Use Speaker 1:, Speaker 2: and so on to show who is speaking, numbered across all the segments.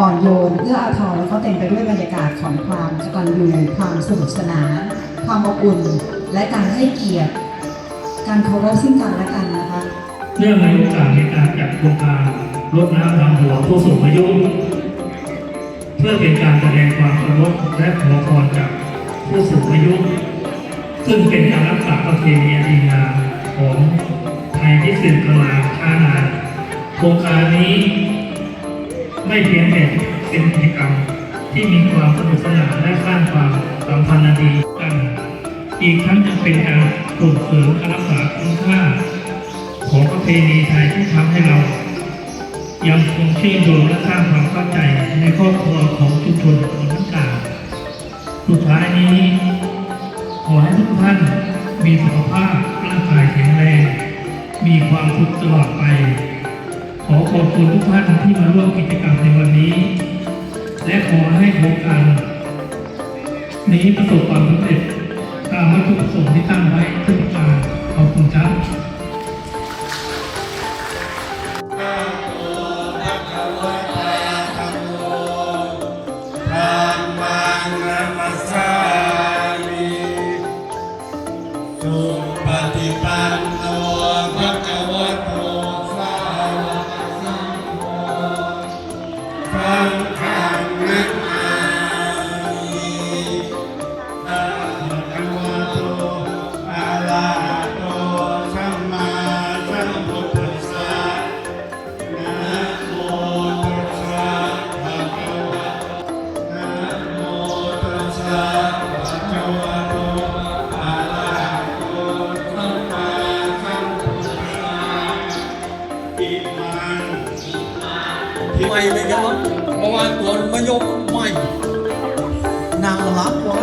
Speaker 1: อ่อนโยนเอื้ออาทรแล้วก็เต็มไปด้วยบรรยากาศของความกตัญญูความสนุกสนานความอบอุ่น และการให้เกียรติ การเคารพซึ่งกันและกันนะคะ
Speaker 2: เนื่องในโอกาสในการจัดโครงการรดน้ำดำหัวผู้สูงอายุ เพื่อเป็นการแสดงความเคารพและขอพรจากผู้สูงอายุ ซึ่งเป็นการรักษาประเพณีดีงามของไทยที่สืบกันมาช้านานโครงการนี้ ไม่เพียงแต่เป็นกิจกรรมที่มีความสนุกสนานและสร้างความสัมพันธ์ดีกันอีกทั้งยังเป็นการส่งเสริมการรักษาคุณค่า ของประเพณีไทยที่ทำให้เรา ยังคงเชื่อมโยงและสร้างความเข้าใจในครอบครัวของชุมชนคนทั้งกล่าวสุดท้ายนี้ขอให้ทุกท่านมีสุขภาพร่างกายแข็งแรง มีความสุขตลอดไป อขอบคุณทุกท่านที่มาร่วมกิจกรรมในวันนี้ และขอให้โครงการนี้ประสบความสำเร็จตามวัตถุประสงค์ที่ตั้งไว้ทุก
Speaker 3: ใหม่เลยครับเมื่อวานตัวมายกใหม่นางรักวะ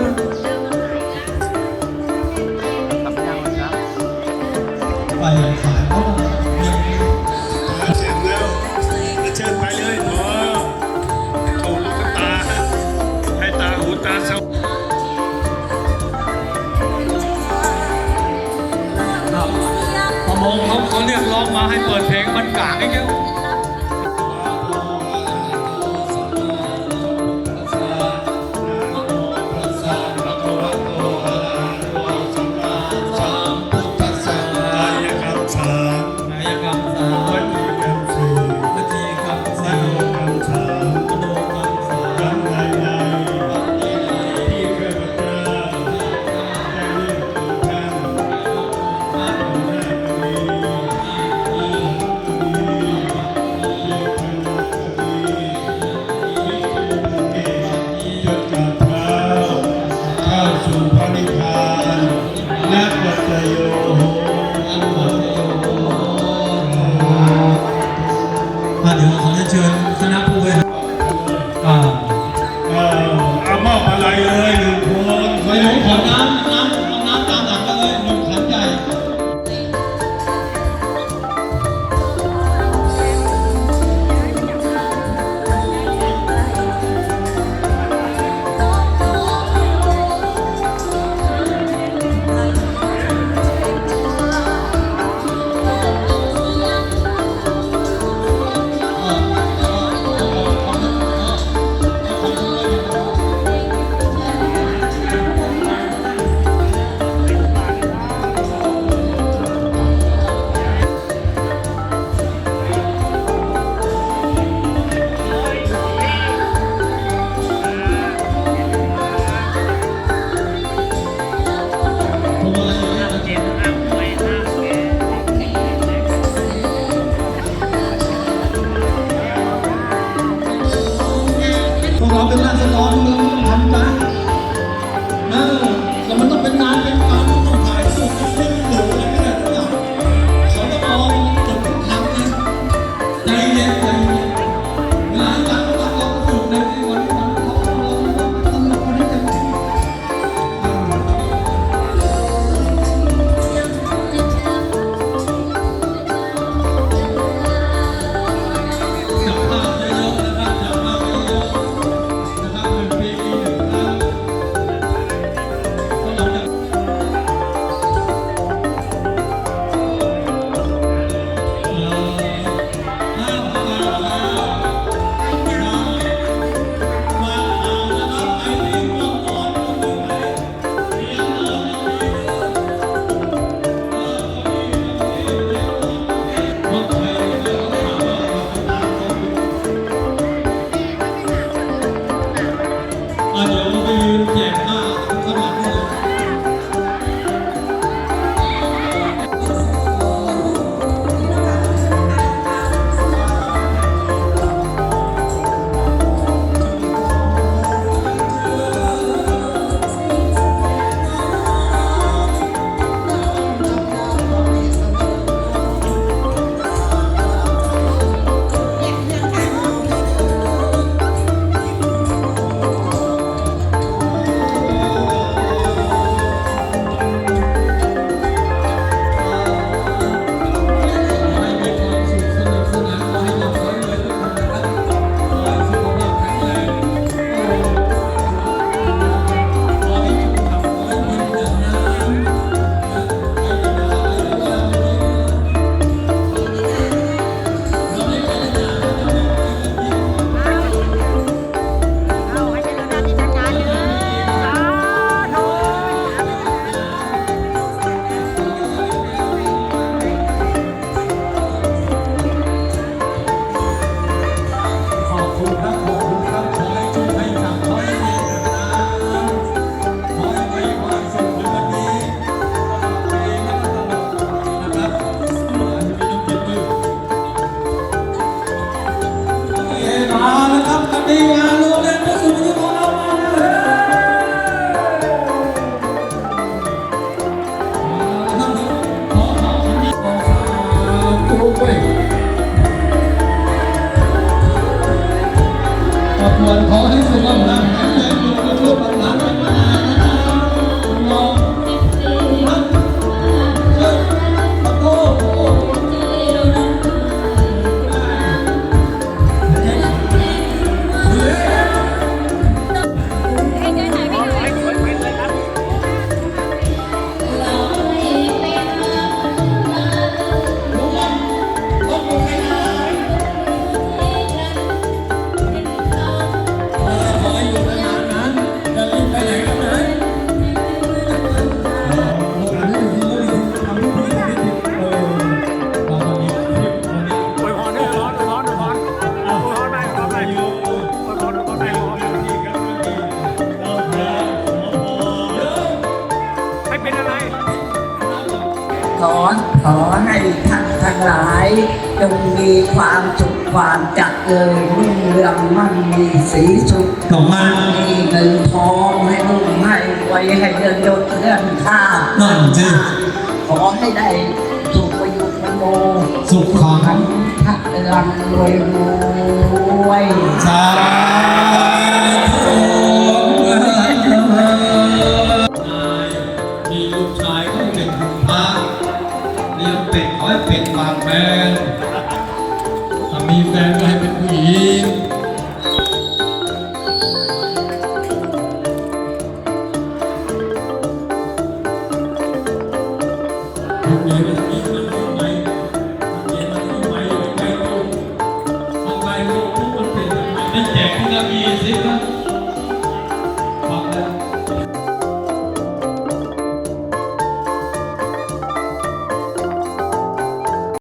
Speaker 3: ไปขายเขาเนี่ย
Speaker 4: เสร็จแล้วเชิญไปเลยหมอโชว์ลูกตา ให้ตาหูตาเสว่าง
Speaker 3: ครับพอมงเขาเขาเรียกร้องมาให้เปิดเพลงมันกลางไอ้เงี้ย
Speaker 4: ใจ
Speaker 3: เลย
Speaker 4: หนึ่
Speaker 3: งคนไปน้
Speaker 4: อ
Speaker 3: งข
Speaker 4: อน้ำน้ำน้ำตาม
Speaker 3: หลังมา
Speaker 4: เลยหนึ่ง I don't care.
Speaker 3: มีงานโรงเรียนผู้สูงอายุของเรามาแล้วขอขอขอขอสาธุเว้ยขอบคุณขอให้สุขภาพแข็งแรงอยู่กับลูกหลานเป็นม ขอขอให้ท่าน
Speaker 5: ทั้งหลายจงมีความสุขความจักเลยรุ่งเรืองมั่งมีสีสุข
Speaker 3: ต่อมา
Speaker 5: มีเงินทองให้รุ่งให้ไว้ให้เดินยศเลื่อนข้าม
Speaker 3: นั่นสิ
Speaker 5: ขอให้ได้สุขประยุกต์โม
Speaker 3: สุขของ
Speaker 5: ทั้งทักรังรวยรวย
Speaker 3: สาธุ เป็นคุณพระเลี้ยงเป็ดขอให้เป็ดปากแฟนถ้ามีแฟนก็ให้เป็นผู้หญิงลูกเมียเป็นผู้หญิงมันรู้ไหมเมียมันรู้ไหมอยู่ใกล้ลูกเอาไปลูกมันเป็นยังไงนั่นแจกพี่ละมีสิครับ